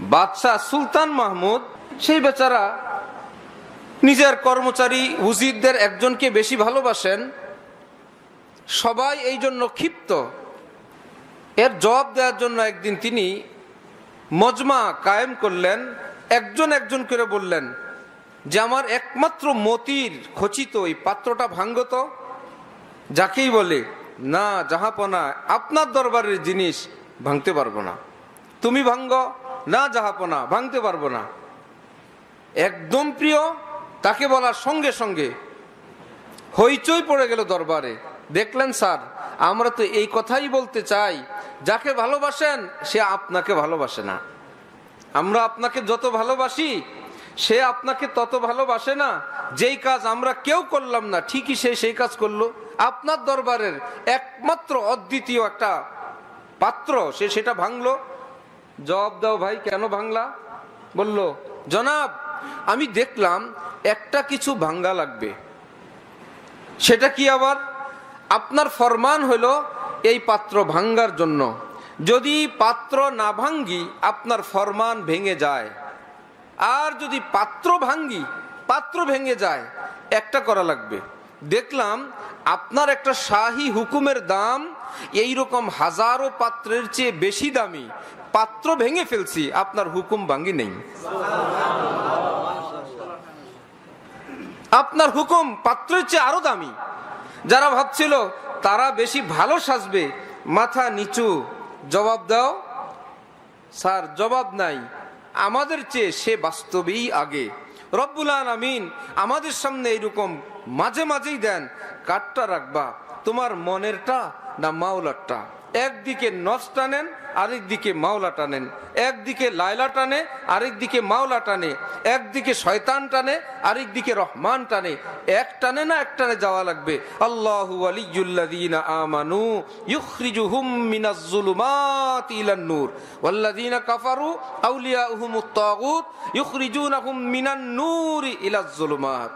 বাদশাহ সুলতান মাহমুদ, সেই বেচারা নিজের কর্মচারী উজিরদের একজনকে বেশি ভালোবাসেন, সবাই এই জন্য ক্ষিপ্ত। এর জবাব দেওয়ার জন্য একদিন তিনি মজমা কায়েম করলেন, একজন একজন করে বললেন, যে আমার একমাত্র মতির খচিত এই পাত্রটা ভাঙ্গত? যাকেই বলে, না, জাহাপনা, আপনার দরবারের জিনিস ভাঙতে পারব না। তুমি ভাঙ্গ। না জাহাপনা ভাঙতে পারব না। একদম প্রিয়, তাকে বলার সঙ্গে সঙ্গে হইচই পড়ে গেল দরবারে। দেখলেন স্যার, আমরা তো এই কথাই বলতে চাই, যাকে ভালোবাসেন, সে আপনাকে ভালোবাসে না। আমরা আপনাকে যত ভালোবাসি, সে আপনাকে তত ভালোবাসে না। যেই কাজ আমরা কেউ করলাম না, ঠিকই সে সেই কাজ করল। আপনার দরবারের একমাত্র অদ্বিতীয় একটা পাত্র, সে সেটা ভাঙলো। জবাব দাও ভাই, কেন ভাঙলা? বলল, জনাব, আমি দেখলাম একটা কিছু ভাঙ্গা লাগবে। সেটা কি আবার? আপনার ফরমান হলো এই পাত্র ভাঙ্গার জন্য। যদি পাত্র না ভাঙ্গি, আপনার ফরমান ভেঙে যায়। আর যদি পাত্র ভাঙ্গি, পাত্র ভেঙে যায়, একটা করা লাগবে। দেখলাম আপনার একটা শাহী হুকুমের দাম এই রকম হাজারো পাত্রের চেয়ে বেশি দামি পাত্র ভেঙে ফেলছি, আপনার হুকুম ভাঙ্গি নেই। আপনার হুকুম পাত্রের চেয়ে আরও দামি। যারা ভাবছিল তারা বেশি ভালো সাজবে, মাথা নিচু, জবাব দাও, স্যার, জবাব নাই। আমাদের চেয়ে সে বাস্তবেই আগে। রব্বুল আমিন আমাদের সামনে এইরকম মাঝে মাঝেই দেন, কাঠটা রাখবা। তোমার মনেরটা না মাওলারটা? একদিকে নস টানেন আরেক দিকে মাওলা টানেন একদিকে লাইলা টানে আরেক দিকে মাওলা টানে একদিকে শয়তান টানে আরেক দিকে রহমান টানে এক টানে না এক টানে যাওয়া লাগবে। আল্লাহু আলিয়ুল্লাযীনা আমানু কাফারু